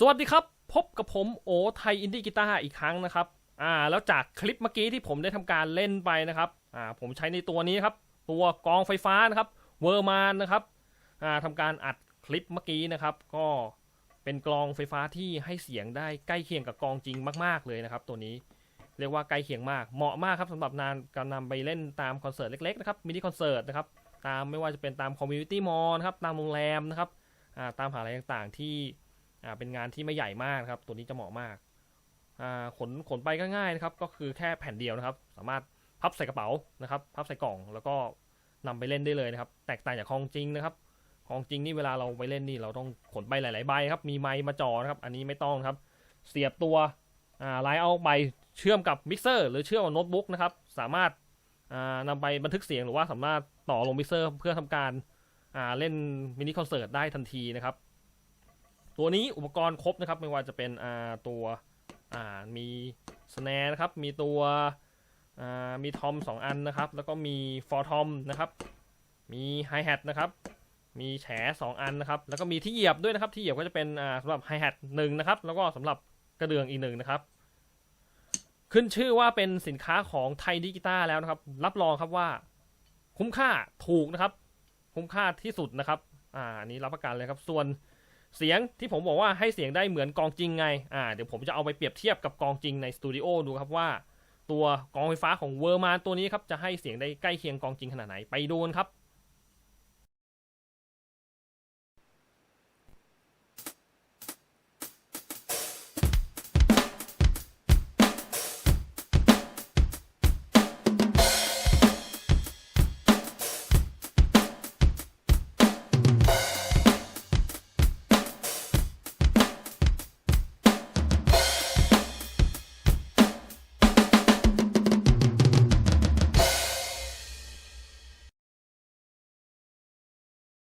สวัสดีครับ พบกับผมโอไทยอินดี้กีตาร์อีกครั้งนะครับอ่าแล้วจากคลิปเมื่อกี้ที่ผมได้ทำการเล่นไปนะครับอ่าผมใช้ในตัวนี้ครับ ตัวกองไฟฟ้านะครับเวอร์มานนะครับอ่าทำการอัดคลิปเมื่อกี้นะครับ ก็เป็นกลองไฟฟ้าที่ให้เสียงได้ใกล้เคียงกับกองจริงมาก ๆ เลยนะครับ ตัวนี้เรียกว่าใกล้เคียงมากเหมาะมากครับสำหรับนานการนำไปเล่นตามคอนเสิร์ตเล็กๆนะครับมินิคอนเสิร์ตนะครับตามไม่ว่าจะเป็นตามคอมมูนิตี้มอลนะครับตามโรงแรมนะครับอ่าตามหาอะไรต่างๆที่ อ่าเป็นงานที่ไม่ใหญ่มากครับ ตัวนี้จะเหมาะมากอ่าขนขนไปก็ง่ายนะครับ ก็คือแค่แผ่นเดียวนะครับ สามารถพับใส่กระเป๋านะครับ พับใส่กล่องแล้วก็นำไปเล่นได้เลยนะครับ แตกต่างจากของจริงนะครับ ของจริงนี่เวลาเราไปเล่นนี่เราต้องขนไปหลาย ๆ ใบครับ มีไมค์มาจ่อนะครับ อันนี้ไม่ต้องครับ เสียบตัวอ่าไลน์เอาใบเชื่อมกับมิกเซอร์หรือเชื่อมกับโน้ตบุ๊กนะครับ สามารถอ่านำไปบันทึกเสียงหรือว่าสามารถต่อลงมิกเซอร์เพื่อทำการอ่าเล่นมินิคอนเสิร์ตได้ทันทีนะครับ ตัวนี้อุปกรณ์ครบนะครับไม่ว่าจะเป็นอ่าตัวอ่ามีสแนร์นะครับมีตัวอ่ามีทอมสองอันนะครับ แล้วก็มีฟอร์ทอมนะครับมีไฮแฮทนะครับมีแฉสองอันนะครับ แล้วก็มีที่เหยียบด้วยนะครับ ที่เหยียบก็จะเป็นอ่าสำหรับไฮแฮทหนึ่งนะครับ แล้วก็สำหรับกระเดื่องอีกหนึ่งนะครับ ขึ้นชื่อว่าเป็นสินค้าของไทยดิจิต้าแล้วนะครับ รับรองครับว่า คุ้มค่าถูกนะครับ คุ้มค่าที่สุดนะครับ อ่านี้รับประกันเลยครับ ส่วน เสียงที่ผมบอกว่าให้เสียงได้เหมือนกองจริงไง อ่า เดี๋ยวผมจะเอาไปเปรียบเทียบกับกองจริงในสตูดิโอดูครับว่า ตัวกองไฟฟ้าของเวอร์มาตัวนี้ครับจะให้เสียงได้ใกล้เคียงกองจริงขนาดไหนไปดูกันครับ